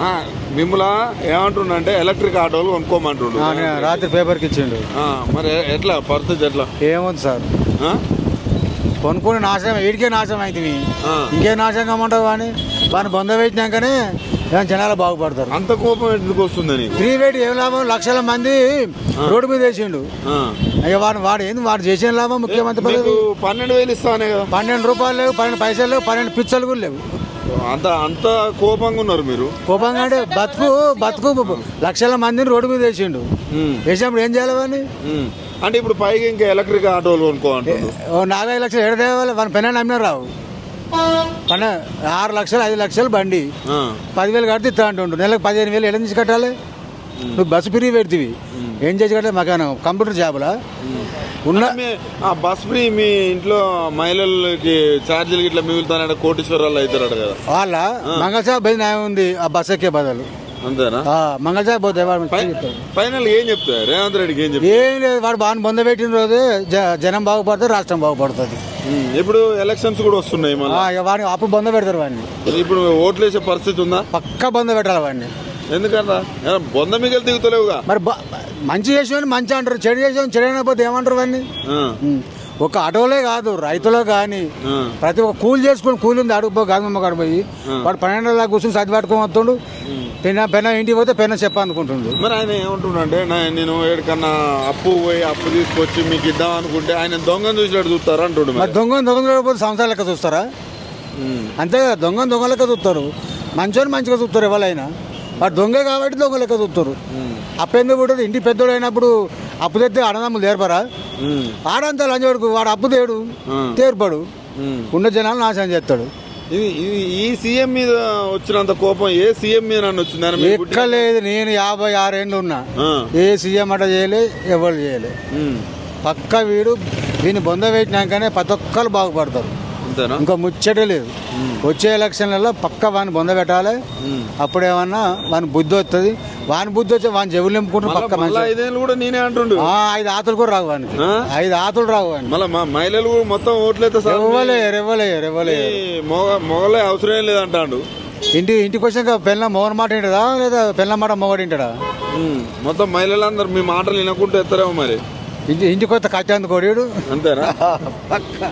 ఆ, మిమ్మల్ని ఏమంటుండ అంటే ఎలక్ట్రిక్ ఆటోలు కొనుక్కోమంటుండు. రాత్రి పేపర్కి ఇచ్చిండు. మరి ఎట్లా? పరిస్థితి ఎట్లా? ఏముంది సార్? కొనుక్కుని నాశనం వీడికే నాశనం అవుతుంది ఆ. ఇంకే నాశనం కమ్మంటావు కానీ వాడిని బొంద పెట్టినాకనే జనాలు బాగుపడతారు. అంత కోపం ఎందుకు వస్తుంది ఫ్రీ వెయిట్ ఏం లాభం? లక్షల మంది రోడ్డు మీద వేసిండు. అయ్యా వాడు వాడు ఏంది? వాడు చేసిన లాభం ముఖ్యమంత్రి పన్నెండు వేలు ఇస్తానే కదా? పన్నెండు రూపాయలు లేవు పన్నెండు పైసలు లేవు పన్నెండు పిచ్చలు కూడా లేవు. అంత అంత కోపంగా ఉన్నారు మీరు. కోపంగా అంటే బతుకు బతుకు లక్షల మందిని రోడ్డు మీద వేసిండు. వేసినప్పుడు ఏం చేయాలి వాడిని. అంటే ఇప్పుడు పైగా ఇంకా ఎలక్ట్రిక్ ఆటోలు కొనుక్కో అంటుండు ఓ నాలుగైదు లక్షలు ఏడు తేవాలి వాని పెన్న అమ్మినా రావు. పన్న ఆరు లక్షలు ఐదు లక్షలు బండి. పదివేలు కడితే ఇస్తా అంటుండు. నెలకు పదిహేను వేలు ఎలా నుంచి కట్టాలి? నువ్వు బస్సు ఫ్రీ పెడితివి. ఏం చేసి కట్టాలి మాకు కంప్యూటర్ జాబులా? ఉన్న ఆ బస్ ఫ్రీ మీ ఇంట్లో మహిళలకి ఛార్జీలు ఇట్లా మిగులుతానంటే కోటీశ్వరాలు అవుతారట కదా. వాళ్ళ మంగళసాగ బయట న్యాయం ఉంది ఆ బస్ ఎక్కే బదులు. అంతేనా? ఆ, మంగళసాగ పోతే వాడు. ఫైనల్ ఏం చెప్తారు? రేవంత్ రెడ్డికి ఏం చెప్తారు? ఏం లేదు వాడు బాగా బొంద పెట్టిన రోజే జనం బాగుపడుతుంది రాష్ట్రం బాగుపడుతుంది. ఇప్పుడు ఎలక్షన్స్ కూడా వస్తున్నాయి వాడిని అప్పుడు బొంద పెడతారు వాడిని. ఇప్పుడు ఓట్లు వేసే పరిస్థితి ఉందా? పక్కా బొంద పెట్టాలి వాడిని. ఎందుకంటే బొంద మిగిలి దిగుతలేవుగా? మరి మంచి చేసేవాడిని మంచి అంటారు చెడు చేసేవాడిని చెడు అయినపోతే ఏమంటారు వాడిని. ఒక ఆటోలే కాదు రైతులో కానీ ప్రతి ఒక్క కూలి చేసుకుని కూలి ఉంది అడుగుపో గాంధమ్మ కాడ పోయి. వాడు పన్నెండు దాకా కూర్చొని చదివి పట్టుకొని వస్తుండు. పెన్న పెన్న ఇంటికి పోతే పెన్న చెప్పనుకుంటుండు మరి ఆయన ఏమంటుండంటే నా- నేను ఎక్కడికన్నా అప్పు పోయి అప్పు తీసుకొచ్చి మీకు ఇద్దాం అనుకుంటే ఆయన దొంగను చూసినట్టు చూస్తారు అంటుండు మరి మరి? దొంగ దొంగ చూడకపోతే సంవత్సరాలు లెక్క చూస్తారా? అంతే కదా దొంగ దొంగ లెక్క చూస్తారు. మంచోని మంచిగా చూస్తారు ఎవరైనా. వాడు దొంగ కాబట్టి దొంగ లెక్క చూస్తారు ఉమ్, అప్పు ఎందుకు పుట్టదు ఇంటి పెద్దోడు అయినప్పుడు అప్పు తెస్తే అన్నదమ్ములు తేర్పరా ఆడంతా లంచోడుకు వాడు అప్పు తేడు. తేర్పడు. ఉన్న జనాలు నాశనం చేస్తాడు ఇది ఈ సీఎం మీద వచ్చినంత కోపం ఏ సీఎం మీద నన్ను వచ్చింది? ఆయన మీరు పుట్టిన- ఎక్కలేదు నేను యాభై ఆరేళ్ళు ఉన్నా. ఏ సీఎం అట చేయలే ఎవరు చేయలే. పక్క వీడు దీన్ని బొంద పెట్టినాకనే ప్రతి ఒక్కరు బాగుపడతారు. అంతేనా? ఇంకా ముచ్చటే లేదు. వచ్చే ఎలక్షన్లలో పక్క వాని బొంద పెట్టాలి. అప్పుడేమన్నా వాని బుద్ధి వస్తుంది వాని బుద్ధి వచ్చి వాని చెవులు నింపుకుంటారు మళ్ళా పక్క మళ్ళా ఐదేళ్ళు కూడా నేనే అంటుండు. ఆ, ఐదు ఆతులు కూడా రావు వానికి? ఐదు ఆతులు రావు వానికి. మళ్ళా మా మహిళలు మొత్తం ఓట్లయితే సార్ ఇవ్వలేరు ఇవ్వలేరు ఇవ్వలేరు మొగ మొగలే అవసరం లేదంటాడు. ఇంటి ఇంటికి వచ్చాక పెళ్ళ మొగన్ మాట వింటదా లేదా పెళ్ళ మాట మొగడు వింటాడా? మొత్తం మహిళలందరూ మీ మాటలు వినకుంటూ ఎత్తారేమో మరి. ఇంటి ఇంటికి వస్తే కట్టేందుకు కొడియుడు అంతేనా?